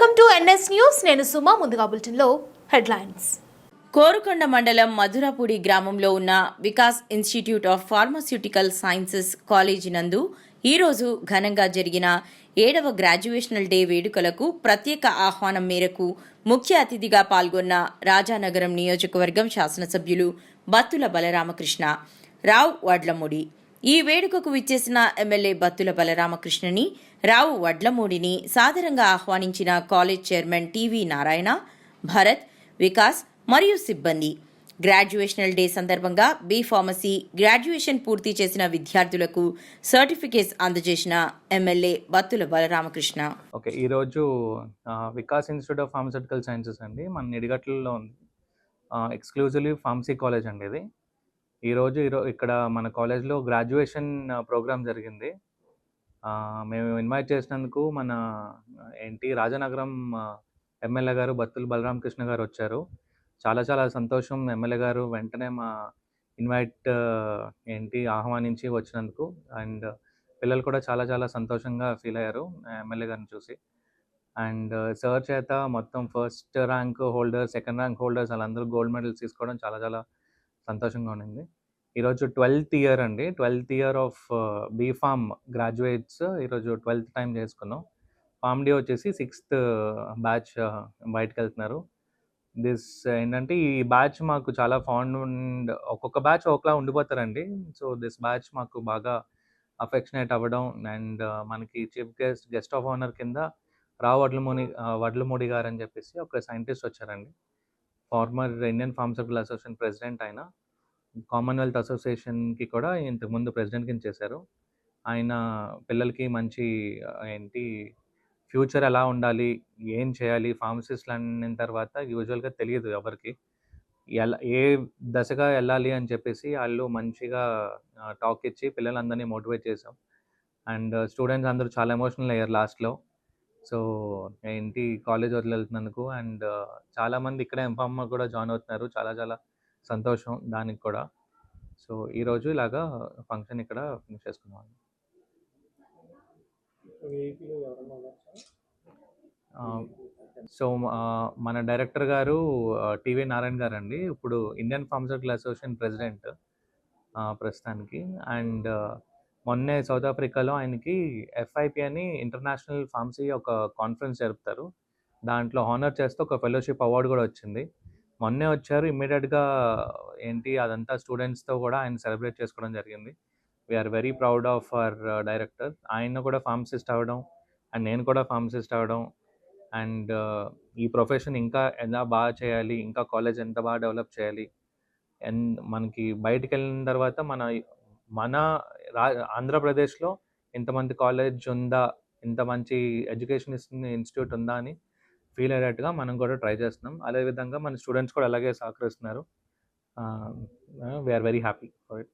Welcome to NS news. నేను సుమా ముందుగా బులెటిన్లో హెడ్లైన్స్. కోరుకొండ మండలం మధురపూడి గ్రామంలో ఉన్న Vikas institute of pharmaceutical sciences college నందు ఈరోజు ఘనంగా జరిగిన ఏడవ గ్రాడ్యుయేషనల్ డే వేడుకలకు ప్రత్యేక ఆహ్వానం మేరకు ముఖ్య అతిథిగా పాల్గొన్న రాజానగరం నియోజకవర్గం శాసనసభ్యులు బత్తుల బలరామకృష్ణ రావ్ వడ్లమూడి ఈ వేడుకకు విచ్చేసిన ఎమ్మెల్యే బత్తుల బలరామకృష్ణని రావు వడ్లమూడిని సాదరంగా ఆహ్వానించిన college chairman TV Narayana Bharat Vikas మరియు సిబ్బంది. గ్రాడ్యుయేషనల్ డే సందర్భంగా బి ఫార్మసీ గ్రాడ్యుయేషన్ పూర్తి చేసిన విద్యార్థులకు సర్టిఫికేట్స్ అందజేసిన ఎమ్మెల్యే బత్తుల బలరామకృష్ణ. ఓకే ఈరోజు Vikas institute of pharmaceutical sciences అండి. మన నిడిగట్లలో ఉంది. ఎక్స్క్లూజివ్లీ ఫార్మసీ కాలేజ్ అండి ఇది. ఈరోజు ఈరో ఇక్కడ మన కాలేజ్లో గ్రాడ్యుయేషన్ ప్రోగ్రామ్ జరిగింది. మేము ఇన్వైట్ చేసినందుకు మన ఏంటి రాజనగరం ఎమ్మెల్యే గారు బత్తుల బలరామకృష్ణ గారు వచ్చారు. చాలా చాలా సంతోషం ఎమ్మెల్యే గారు వెంటనే మా ఇన్వైట్ ఏంటి ఆహ్వానించి వచ్చినందుకు. అండ్ పిల్లలు కూడా చాలా చాలా సంతోషంగా ఫీల్ అయ్యారు ఎమ్మెల్యే గారిని చూసి. అండ్ సార్ చేత మొత్తం first rank holder second rank holders వాళ్ళందరూ గోల్డ్ మెడల్స్ తీసుకోవడం చాలా చాలా సంతోషంగా ఉండింది. ఈరోజు ట్వెల్త్ ఇయర్ అండి. Twelfth year of BPharm graduates ఈరోజు ట్వెల్త్ టైం చేసుకున్నాం. ఫామ్ డే వచ్చేసి సిక్స్త్ బ్యాచ్ బయటకు వెళ్తున్నారు దిస్ ఏంటంటే ఈ బ్యాచ్ మాకు చాలా ఫాండ్ ఉండ్ ఒక్కొక్క బ్యాచ్ ఒకలా ఉండిపోతారండి. సో దిస్ బ్యాచ్ మాకు బాగా అఫెక్షనేట్ అవ్వడం అండ్ మనకి chief guest guest of honour కింద రావు వడ్లమూని వడ్లమూడి గారు అని చెప్పేసి ఒక సైంటిస్ట్ వచ్చారండి. Former Indian pharmaceutical association president ఆయన. కామన్వెల్త్ అసోసియేషన్కి కూడా ఇంతకుముందు ప్రెసిడెంట్ కింద చేశారు. ఆయన పిల్లలకి మంచి ఏంటి ఫ్యూచర్ ఎలా ఉండాలి ఏం చేయాలి ఫార్మసిస్ట్లు అన్న తర్వాత యూజువల్గా తెలియదు ఎవరికి. ఎలా ఏ దశగా వెళ్ళాలి అని చెప్పేసి వాళ్ళు మంచిగా టాక్ ఇచ్చి పిల్లలందరినీ మోటివేట్ చేసాం అండ్ స్టూడెంట్స్ అందరూ చాలా ఎమోషనల్ అయ్యారు లాస్ట్లో. సో ఏంటి కాలేజ్ వదిలి వెళ్తున్నందుకు అండ్ చాలామంది ఇక్కడ ఎంఫామ్ కూడా జాయిన్ అవుతున్నారు. చాలా చాలా సంతోషం దానికి కూడా. సో ఈరోజు ఇలాగా ఫంక్షన్ ఇక్కడ ఫినిష్ చేసుకున్నాం. సో మన డైరెక్టర్ గారు టీవీ నారాయణ గారు అండి ఇప్పుడు ఇండియన్ ఫార్మసిటికల్ అసోసియేషన్ ప్రెసిడెంట్ ప్రస్తుతానికి. అండ్ మొన్నే సౌత్ ఆఫ్రికాలో ఆయనకి ఎఫ్ఐపి అని ఇంటర్నేషనల్ ఫార్మసీ ఒక కాన్ఫరెన్స్ జరుపుతారు. దాంట్లో హానర్ చేస్తే ఒక ఫెలోషిప్ అవార్డు కూడా వచ్చింది. మొన్నే వచ్చారు ఇమ్మీడియట్గా ఏంటి అదంతా స్టూడెంట్స్తో కూడా ఆయన సెలబ్రేట్ చేసుకోవడం జరిగింది. We are very proud of our director. ఆయన కూడా ఫార్మసిస్ట్ అవ్వడం అండ్ నేను కూడా ఫార్మసిస్ట్ అవ్వడం అండ్ ఈ ప్రొఫెషన్ ఇంకా ఎలా బాగా చేయాలి ఇంకా కాలేజ్ ఎంత బాగా డెవలప్ చేయాలి అండ్ మనకి బయటికి వెళ్ళిన తర్వాత మన మన రా ఆంధ్రప్రదేశ్లో ఇంతమంది కాలేజ్ ఉందా ఇంత మంచి ఎడ్యుకేషన్ ఇస్తుంది ఇన్స్టిట్యూట్ ఉందా అని ఫీల్ అయ్యేటట్టుగా మనం కూడా ట్రై చేస్తున్నాం. అదేవిధంగా మన స్టూడెంట్స్ కూడా అలాగే సహకరిస్తున్నారు. We are very happy for it